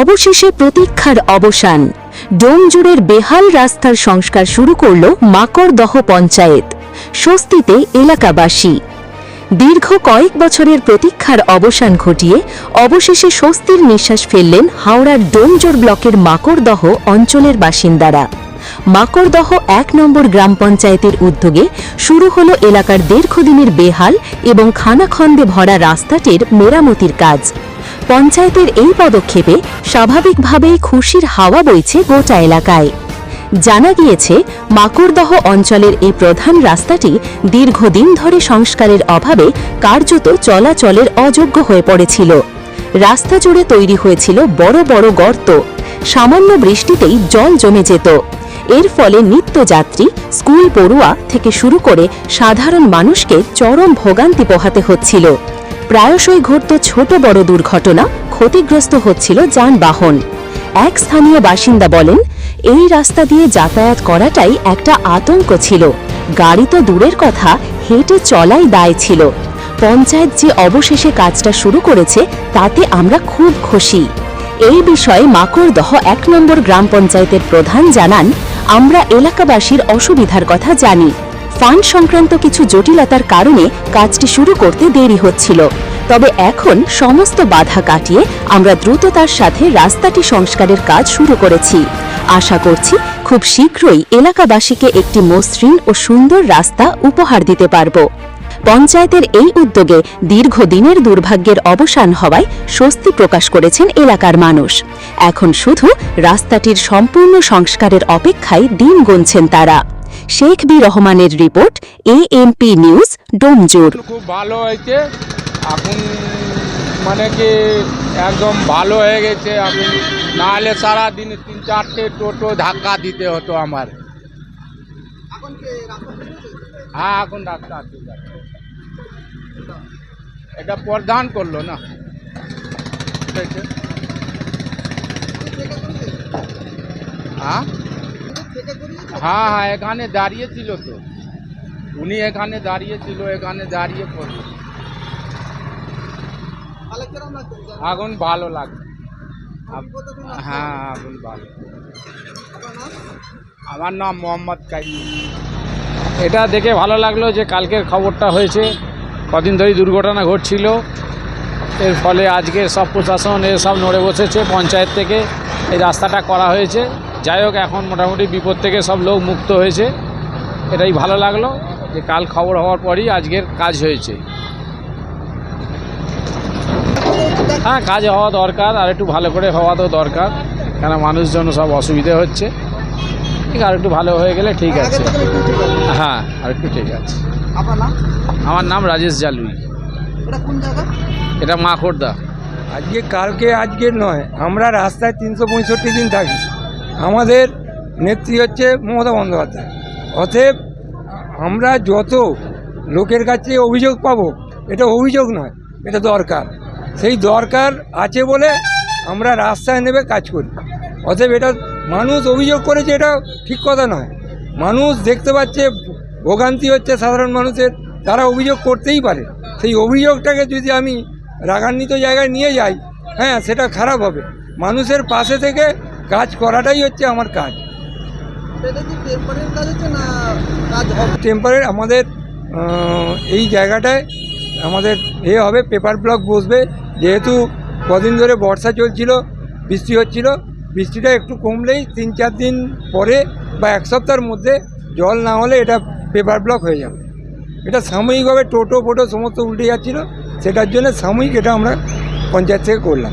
অবশেষে প্রতীক্ষার অবসান। ডোমজুড়ের বেহাল রাস্তার সংস্কার শুরু করল মাকড়দহ পঞ্চায়েত, স্বস্তিতে এলাকাবাসী। দীর্ঘ কয়েক বছরের প্রতীক্ষার অবসান ঘটিয়ে অবশেষে স্বস্তির নিঃশ্বাস ফেললেন হাওড়ার ডোমজোর ব্লকের মাকড়দহ অঞ্চলের বাসিন্দারা। মাকড়দহ এক নম্বর গ্রাম পঞ্চায়েতের উদ্যোগে শুরু হল এলাকার দীর্ঘদিনের বেহাল এবং খানাখন্দে ভরা রাস্তাটির মেরামতির কাজ। পঞ্চায়েতের এই পদক্ষেপে স্বাভাবিকভাবেই খুশির হাওয়া বইছে গোটা এলাকায়। জানা গিয়েছে, মাকড়দহ অঞ্চলের এই প্রধান রাস্তাটি দীর্ঘদিন ধরে সংস্কারের অভাবে কার্যত চলাচলের অযোগ্য হয়ে পড়েছিল। রাস্তা জুড়ে তৈরি হয়েছিল বড় বড় গর্ত। সামান্য বৃষ্টিতেই জল জমে যেত। এর ফলে নিত্যযাত্রী, স্কুল পড়ুয়া থেকে শুরু করে সাধারণ মানুষকে চরম ভোগান্তি পোহাতে হচ্ছিল। প্রায়শই ঘটত ছোট বড় দুর্ঘটনা, ক্ষতিগ্রস্ত হচ্ছিল যানবাহন। এক স্থানীয় বাসিন্দা বলেন, এই রাস্তা দিয়ে যাতায়াত করাটাই একটা আতঙ্ক ছিল। গাড়ি তো দূরের কথা, হেঁটে চলাই দায় ছিল। পঞ্চায়েত যে অবশেষে কাজটা শুরু করেছে, তাতে আমরা খুব খুশি। এই বিষয়ে মাকড়দহ এক নম্বর গ্রাম পঞ্চায়েতের প্রধান জানান, আমরা এলাকাবাসীর অসুবিধার কথা জানি। ফান্ড সংক্রান্ত কিছু জটিলতার কারণে কাজটি শুরু করতে দেরি হচ্ছিল। তবে এখন সমস্ত বাধা কাটিয়ে আমরা দ্রুততার সাথে রাস্তাটি সংস্কারের কাজ শুরু করেছি। আশা করছি খুব শীঘ্রই এলাকাবাসীকে একটি মসৃণ ও সুন্দর রাস্তা উপহার দিতে পারব। পঞ্চায়েতের এই উদ্যোগে দীর্ঘদিনের দুর্ভাগ্যের অবসান হওয়ায় স্বস্তি প্রকাশ করেছেন এলাকার মানুষ। এখন শুধু রাস্তাটির সম্পূর্ণ সংস্কারের অপেক্ষায় দিন গুনছেন তারা। শেখ বি রহমানের রিপোর্ট এএমপি নিউজ ডোমজুর। খুব ভালো হয়েছে। এখন মানে কি একদম ভালো হয়ে গেছে। এখন নাহলে সারাদিন তিন চারটে টোটো ধাক্কা দিতে হতো আমার। হ্যাঁ এখন রাস্তা আছে। এটা প্রধান করল না। ঠিক আছে। হ্যাঁ? হ্যাঁ হ্যাঁ এখানে দাঁড়িয়ে ছিল তো। উনি এখানে দাঁড়িয়ে ছিল এখানে দাঁড়িয়ে পড়ল। আগুন ভালো লাগে হ্যাঁ এখন ভালো। আমার নাম মোহাম্মদ কাইম। এটা দেখে ভালো লাগল যে কালকের খবরটা হয়েছে। কদিন ধরেই দুর্ঘটনা ঘটছিল। এর ফলে আজকে সব প্রশাসন এ সব নড়ে বসেছে পঞ্চায়েত থেকে। এই রাস্তাটা করা হয়েছে। যাই হোক এখন মোটামুটি বিপদ থেকে সব লোক মুক্ত হয়েছে। এটাই ভালো লাগল যে কাল খবর হওয়ার পরই আজকের কাজ হয়েছে। হ্যাঁ কাজ হওয়া দরকার আর একটু ভালো করে হওয়া তো দরকার কেন মানুষজন সব অসুবিধে হচ্ছে। ঠিক আর একটু ভালো হয়ে গেলে ঠিক আছে। হ্যাঁ আর একটু ঠিক আছে। আমার নাম রাজেশ জালুই। এটা কোন জায়গা? আজকে কালকে আজকে নয় আমরা রাস্তায় তিনশো পঁয়ষট্টি দিন থাকি। আমাদের নেত্রী হচ্ছে মমতা বন্দ্যোপাধ্যায়। অতএব আমরা যত লোকের কাছে অভিযোগ পাবো, এটা অভিযোগ নয়, এটা দরকার। সেই দরকার আছে বলে আমরা রাস্তায় নেবে কাজ করি। অতএব এটা মানুষ অভিযোগ করেছে, এটা ঠিক কথা নয়। মানুষ দেখতে পাচ্ছে, ভোগান্তি হচ্ছে সাধারণ মানুষের, তারা অভিযোগ করতেই পারে। সেই অভিযোগটাকে যদি আমি রাগান্বিত জায়গায় নিয়ে যাই হ্যাঁ সেটা খারাপ হবে। মানুষের পাশে থেকে কাজ করাটাই হচ্ছে আমার কাজ। টেম্পারের আমাদের এই জায়গাটায় আমাদের এ হবে পেপার ব্লক বসবে। যেহেতু কদিন ধরে বর্ষা চলছিল বৃষ্টি হচ্ছিল বৃষ্টিটা একটু কমলেই তিন চার দিন পরে বা এক সপ্তাহের মধ্যে জল না হলে এটা পেপার ব্লক হয়ে যাবে। এটা সাময়িকভাবে টোটো ফোটো সমস্ত উল্টে যাচ্ছিল সেটার জন্য সাময়িক এটা আমরা পঞ্চায়েত থেকে করলাম।